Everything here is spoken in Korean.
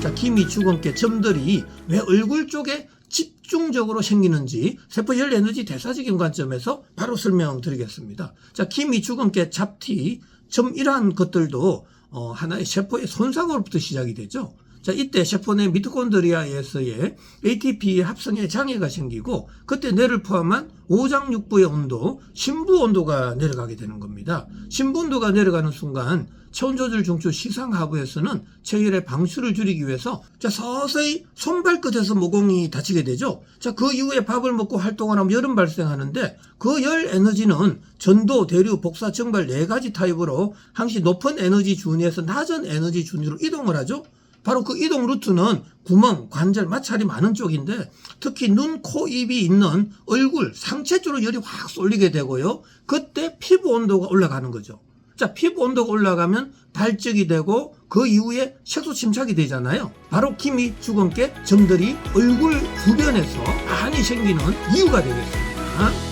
자, 기미 주근깨 점들이 왜 얼굴 쪽에 집중적으로 생기는지 세포열 에너지 대사적인 관점에서 바로 설명드리겠습니다. 자, 기미 주근깨 잡티 점 이러한 것들도 어, 하나의 세포의 손상으로부터 시작이 되죠. 자, 이때 세포 내 미토콘드리아에서의 ATP 합성에 장애가 생기고 그때 뇌를 포함한 오장육부의 온도, 심부 온도가 내려가게 되는 겁니다. 심부 온도가 내려가는 순간 체온 조절 중추 시상 하부에서는 체열의 방수를 줄이기 위해서 자, 서서히 손발끝에서 모공이 다치게 되죠. 자, 그 이후에 밥을 먹고 활동을 하면 열은 발생하는데 그 열 에너지는 전도, 대류, 복사, 정발 네 가지 타입으로 항시 높은 에너지 준위에서 낮은 에너지 준위로 이동을 하죠. 바로 그 이동 루트는 구멍, 관절, 마찰이 많은 쪽인데 특히 눈, 코, 입이 있는 얼굴, 상체 쪽으로 열이 확 쏠리게 되고요. 그때 피부 온도가 올라가는 거죠. 자, 피부 온도가 올라가면 발적이 되고 그 이후에 색소 침착이 되잖아요. 바로 기미 주근깨 점들이 얼굴 주변에서 많이 생기는 이유가 되겠습니다.